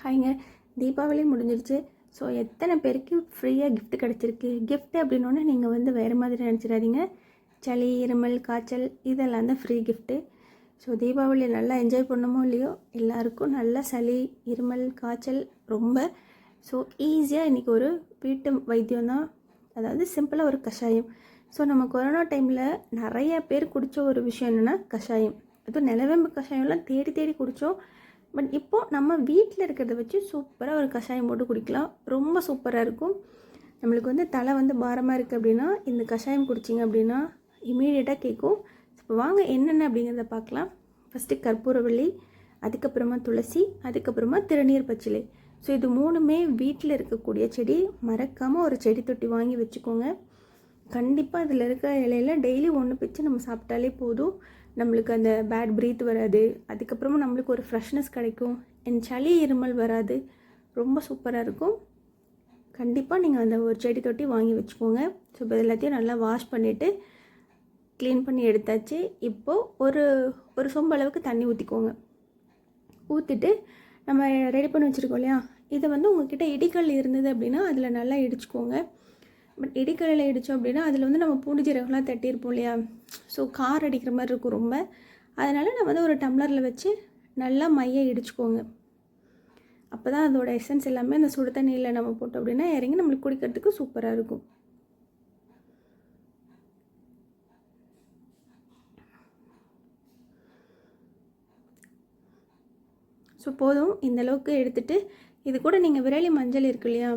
ஹாய்ங்க. தீபாவளி முடிஞ்சிருச்சு. ஸோ எத்தனை பேருக்கு ஃப்ரீயாக கிஃப்ட் கிடச்சிருக்கு? கிஃப்ட் அப்படின்னோடனே நீங்கள் வந்து வேறு மாதிரி நினச்சிடாதீங்க. சளி இருமல் காய்ச்சல் இதெல்லாம் தான் ஃப்ரீ கிஃப்ட்டு ஸோ தீபாவளி நல்லா என்ஜாய் பண்ணமோ இல்லையோ எல்லாருக்கும் நல்லா சளி இருமல் காய்ச்சல் ரொம்ப. ஸோ ஈஸியாக இன்றைக்கி ஒரு வீட்டு வைத்தியம் தான். அதாவது சிம்பிளாக ஒரு கஷாயம். ஸோ நம்ம கொரோனா டைமில் நிறைய பேர் குடித்த ஒரு விஷயம் என்னென்னா கஷாயம். அதுவும் நிலவேம்பு கஷாயம்லாம் தேடி தேடி குடித்தோம் பட் இப்போது நம்ம வீட்டில் இருக்கிறத வச்சு சூப்பராக ஒரு கஷாயம் போட்டு குடிக்கலாம். ரொம்ப சூப்பராக இருக்கும். நம்மளுக்கு வந்து தலை வந்து பாரமாக இருக்குது அப்படின்னா இந்த கஷாயம் குடிச்சிங்க அப்படின்னா இமீடியட்டாக கேட்கும். இப்போ வாங்க என்னென்ன அப்படிங்கிறத பார்க்கலாம். ஃபஸ்ட்டு கற்பூரவள்ளி அதுக்கப்புறமா துளசி அதுக்கப்புறமா திருநீர் பச்சிலை. ஸோ இது மூணுமே வீட்டில் இருக்கக்கூடிய செடி. மறக்காமல் ஒரு செடி தொட்டி வாங்கி வச்சுக்கோங்க. கண்டிப்பாக இதில் இருக்கிற இலையில டெய்லி ஒன்று பிச்சு நம்ம சாப்பிட்டாலே போதும். நம்மளுக்கு அந்த பேட் ப்ரீத் வராது. அதுக்கப்புறமா நம்மளுக்கு ஒரு ஃப்ரெஷ்னஸ் கிடைக்கும். என் சளி இருமல் வராது. ரொம்ப சூப்பராக இருக்கும். கண்டிப்பாக நீங்கள் அந்த ஒரு செடி தொட்டி வாங்கி வச்சுக்கோங்க. ஸோ இப்போ எல்லாத்தையும் நல்லா வாஷ் பண்ணிவிட்டு க்ளீன் பண்ணி எடுத்தாச்சு. இப்போது ஒரு ஒரு சொம்பு அளவுக்கு தண்ணி ஊற்றிக்கோங்க ஊற்றிட்டு நம்ம ரெடி பண்ணி வச்சுருக்கோம் இல்லையா? இதை வந்து உங்ககிட்ட இடிக்கல் இருந்தது அப்படின்னா அதில் நல்லா இடிச்சுக்கோங்க. பட் இடிக்கடையில் இடித்தோம் அப்படின்னா அதில் வந்து நம்ம பூண்டு ஜீரகம்லாம் தட்டியிருப்போம் இல்லையா? ஸோ கார் அடிக்கிற மாதிரி இருக்கும் ரொம்ப. அதனால் நம்ம வந்து ஒரு டம்ளரில் வச்சு நல்லா மைய இடிச்சுக்கோங்க. அப்போ தான் அதோட எசன்ஸ் எல்லாமே அந்த சுடு தண்ணியில் நம்ம போட்டோம் அப்படின்னா இறங்கி நம்மளுக்கு குடிக்கிறதுக்கு சூப்பராக இருக்கும். ஸோ போதும். இந்த அளவுக்கு எடுத்துகிட்டு இது கூட நீங்கள் விரலி மஞ்சள் இருக்கு இல்லையா?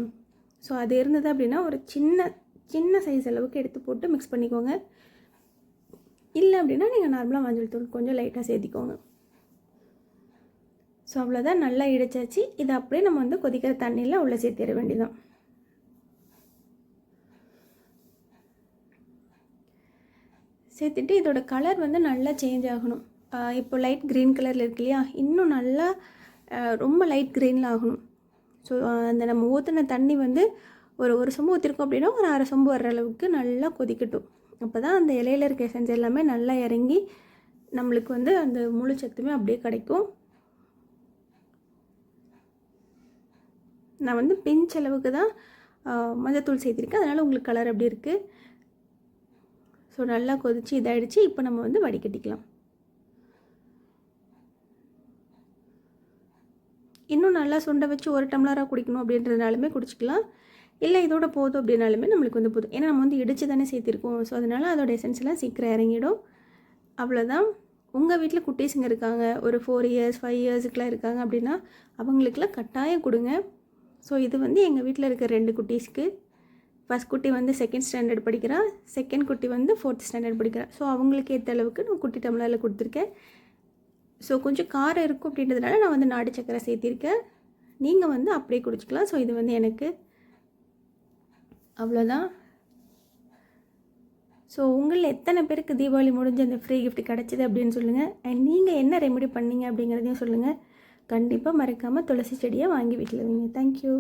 ஸோ அது இருந்தது அப்படின்னா ஒரு சின்ன சின்ன சைஸ் அளவுக்கு எடுத்து போட்டு மிக்ஸ் பண்ணிக்கோங்க. இல்லை அப்படின்னா நீங்கள் நார்மலாக மஞ்சள் தூள் கொஞ்சம் லைட்டாக சேர்த்திக்கோங்க ஸோ அவ்வளோதான் நல்லா இடிச்சாச்சு. இதை அப்படியே நம்ம வந்து கொதிக்கிற தண்ணியில் உள்ளே சேர்த்திட வேண்டியதான் சேர்த்துட்டு இதோட கலர் வந்து நல்லா சேஞ்ச் ஆகணும். இப்போ லைட் க்ரீன் கலரில் இருக்கு இல்லையா? இன்னும் நல்லா ரொம்ப லைட் க்ரீனில் ஆகணும். ஸோ அந்த நம்ம ஊற்றின தண்ணி வந்து ஒரு ஒரு சொம்பு ஊற்றிருக்கோம் அப்படின்னா ஒரு அரை சொம்பு வர்ற அளவுக்கு நல்லா கொதிக்கட்டும். அப்போ தான் அந்த இலையில இருக்க எசன்ஸ் எல்லாமே நல்லா இறங்கி நம்மளுக்கு வந்து அந்த முழு சத்துமே அப்படியே கிடைக்கும். நான் வந்து பிஞ்ச் அளவுக்கு தான் மஞ்சத்தூள் செய்திருக்கேன் அதனால் உங்களுக்கு கலர் அப்படி இருக்குது ஸோ நல்லா கொதித்து இதாகிடுச்சு இப்போ நம்ம வந்து வடிகட்டிக்கலாம். இன்னும் நல்லா சுண்ட வச்சு ஒரு டம்ளராக குடிக்கணும் அப்படின்றதுனாலுமே குடிச்சிக்கலாம். இல்லை இதோட போதும் அப்படின்னாலுமே நம்மளுக்கு வந்து போதும். ஏன்னா நம்ம வந்து இடித்து தானே சேர்த்திருக்கோம். ஸோ அதனால் அதோட எசன்ஸ்லாம் சீக்கிரம் இறங்கிடும். அவ்வளோதான் உங்கள் வீட்டில் குட்டீஸுங்க இருக்காங்க. ஒரு ஃபோர் இயர்ஸ் ஃபைவ் இயர்ஸுக்குலாம் இருக்காங்க அப்படின்னா அவங்களுக்குலாம் கட்டாயம் கொடுங்க. ஸோ இது வந்து எங்கள் வீட்டில் இருக்க ரெண்டு குட்டீஸ்க்கு. ஃபஸ்ட் குட்டி வந்து செகண்ட் ஸ்டாண்டர்ட் படிக்கிறா. செகண்ட் குட்டி வந்து ஃபோர்த் ஸ்டாண்டர்ட் படிக்கிறா. ஸோ அவங்களுக்கு ஏற்ற அளவுக்கு நான் குட்டி டம்ளரில் கொடுத்துருக்கேன். ஸோ கொஞ்சம் காரம் இருக்கும் அப்படின்றதுனால நான் வந்து நாடு சக்கரை சேர்த்திருக்கேன். நீங்கள் வந்து அப்படியே குடிச்சிக்கலாம். ஸோ இது வந்து எனக்கு அவ்வளோதான். ஸோ உங்களில் எத்தனை பேருக்கு தீபாவளி முடிஞ்சு அந்த ஃப்ரீ கிஃப்ட் கிடச்சிது அப்படின்னு சொல்லுங்கள் அண்ட் நீங்கள் என்ன ரெமெடி பண்ணீங்க அப்படிங்கிறதையும் சொல்லுங்கள் கண்டிப்பாக மறக்காமல் துளசி செடியை வாங்கி வீட்டில் வைங்க. தேங்க்யூ